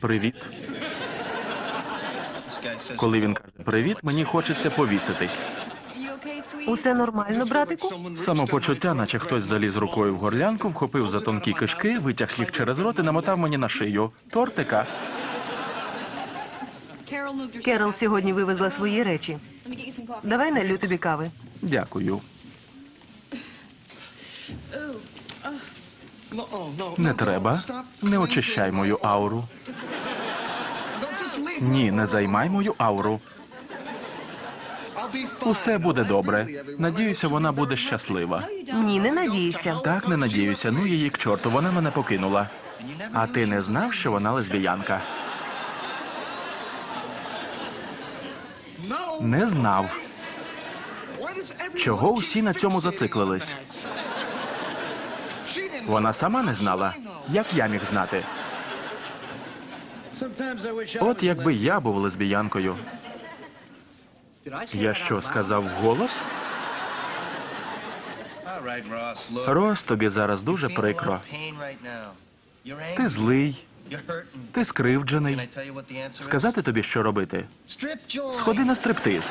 Привіт. Коли він каже привіт, мені хочеться повіситись. Усе нормально, братику? Самопочуття, наче хтось заліз рукою в горлянку, вхопив за тонкі кишки, витяг їх через рот і намотав мені на шию. Тортика. Керол сьогодні вивезла свої речі. Давай налью тобі кави. Дякую. Не треба. Не очищай мою ауру. Ні, не займай мою ауру. Усе буде добре. Надіюся, вона буде щаслива. Ні, не надійся. Так, не надіюся. Ну її к чорту, вона мене покинула. А ти не знав, що вона лесбіянка? Не знав. Чого усі на цьому зациклились? Вона сама не знала. Як я міг знати? От якби я був лесбіянкою. Я що сказав вголос? Рос, тобі зараз дуже прикро. Ти злий, ти скривджений. Сказати тобі, що робити? Сходи на стриптиз.